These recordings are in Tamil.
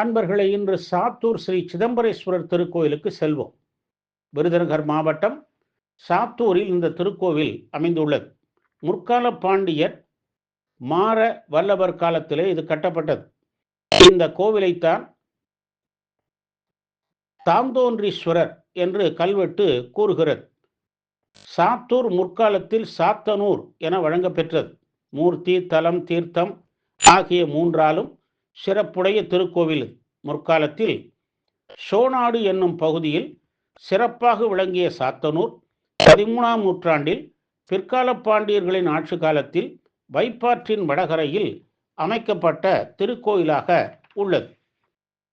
அன்பர்களை இன்று சாத்தூர் ஸ்ரீ சிதம்பரேஸ்வரர் திருக்கோயிலுக்கு செல்வோம். விருதுநகர் மாவட்டம் சாத்தூரில் இந்த திருக்கோவில் அமைந்துள்ளது. முற்கால பாண்டியர் மாற வல்லவர் காலத்திலே இது கட்டப்பட்டது. இந்த கோவிலைத்தான் தாந்தோன்றீஸ்வரர் என்று கல்வெட்டு கூறுகிறது. சாத்தூர் முற்காலத்தில் சாத்தனூர் என வழங்கப்பெற்றது. மூர்த்தி தலம் தீர்த்தம் ஆகிய மூன்றாலும் சிறப்புடைய திருக்கோவில் முற்காலத்தில் சோனாடு என்னும் பகுதியில் சிறப்பாக விளங்கிய சாத்தனூர் பதிமூணாம் நூற்றாண்டில் பிற்கால பாண்டியர்களின் ஆட்சி காலத்தில் வைப்பாற்றின் வடகரையில் அமைக்கப்பட்ட திருக்கோயிலாக உள்ளது.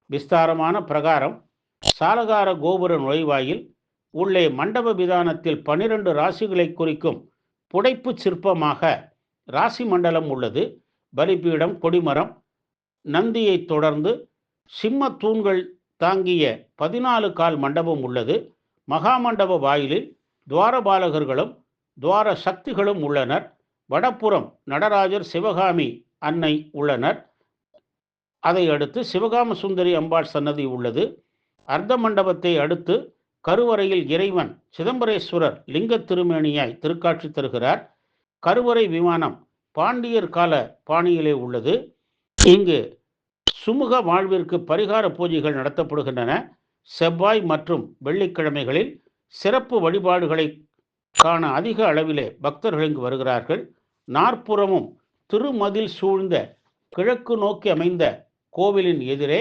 விஸ்தாரமான பிரகாரம் சாலகார கோபுர நுழைவாயில் உள்ளே மண்டப விதானத்தில் பனிரெண்டு ராசிகளை குறிக்கும் புடைப்பு சிற்பமாக ராசி மண்டலம் உள்ளது. பலிபீடம் கொடிமரம் நந்தியை தொடர்ந்து சிம்ம தூண்கள் தாங்கிய பதினாலு கால் மண்டபம் உள்ளது. மகாமண்டப வாயிலில் துவாரபாலகர்களும் துவார சக்திகளும் உள்ளனர். வடப்புறம் நடராஜர் சிவகாமி அன்னை உள்ளனர். அதை அடுத்து சிவகாம சுந்தரி அம்பாள் சன்னதி உள்ளது. அர்த்த மண்டபத்தை அடுத்து கருவறையில் இறைவன் சிதம்பரேஸ்வரர் லிங்க திருமேனியாய் திருக்காட்சி தருகிறார். கருவறை விமானம் பாண்டியர் கால பாணியிலே உள்ளது. இங்கு சுமூக வாழ்விற்கு பரிகார பூஜைகள் நடத்தப்படுகின்றன. செவ்வாய் மற்றும் வெள்ளிக்கிழமைகளில் சிறப்பு வழிபாடுகளை காண அதிக அளவிலே பக்தர்கள் இங்கு வருகிறார்கள். நாற்புறமும் திருமதில் சூழ்ந்த கிழக்கு நோக்கி அமைந்த கோவிலின் எதிரே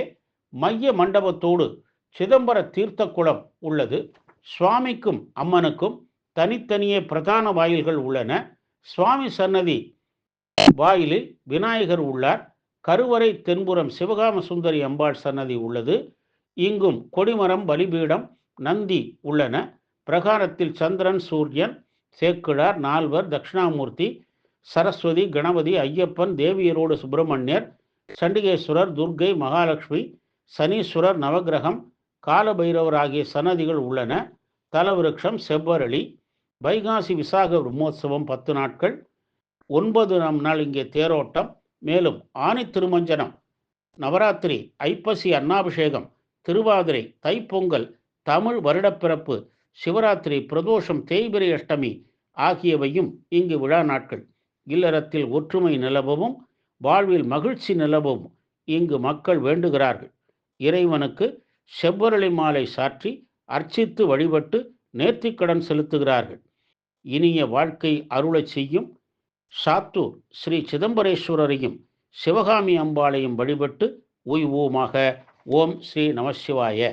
மைய மண்டபத்தோடு சிதம்பர தீர்த்த குளம் உள்ளது. சுவாமிக்கும் அம்மனுக்கும் தனித்தனியே பிரதான வாயில்கள் உள்ளன. சுவாமி சன்னதி வாயிலில் விநாயகர் உள்ளார். கருவறை தென்புறம் சிவகாம சுந்தரி அம்பாள் சன்னதி உள்ளது. இங்கும் கொடிமரம் பலிபீடம் நந்தி உள்ளன. பிரகாரத்தில் சந்திரன் சூரியன் சேக்கிழார் நால்வர் தட்சிணாமூர்த்தி சரஸ்வதி கணபதி ஐயப்பன் தேவியரோடு சுப்பிரமணியர் சண்டிகேஸ்வரர் துர்கை மகாலட்சுமி சனீஸ்வரர் நவகிரகம் காலபைரவர் ஆகிய சன்னதிகள் உள்ளன. தலவிருட்சம் செவ்வரளி வைகாசி விசாக பிரம்மோத்சவம் பத்து நாட்கள். ஒன்பது நம் நாள் இங்கே தேரோட்டம். மேலும் ஆணி திருமஞ்சனம் நவராத்திரி ஐப்பசி அன்னாபிஷேகம் திருவாதிரை தைப்பொங்கல் தமிழ் வருடப்பிறப்பு சிவராத்திரி பிரதோஷம் தேய்பிரை அஷ்டமி ஆகியவையும் இங்கு விழா நாட்கள். இல்லறத்தில் ஒற்றுமை நிலவவும் வாழ்வில் மகிழ்ச்சி நிலவவும் இங்கு மக்கள் வேண்டுகிறார்கள். இறைவனுக்கு செவ்வரளி மாலை சாற்றி அர்ச்சித்து வழிபட்டு நேர்த்திக்கடன் செலுத்துகிறார்கள். இனிய வாழ்க்கை அருளை செய்யும் சாத்தூர் ஸ்ரீ சிதம்பரேஸ்வரரையும் சிவகாமி அம்பாளையும் வழிபட்டு ஓய்வோமாக ஓம் ஸ்ரீ நமசிவாய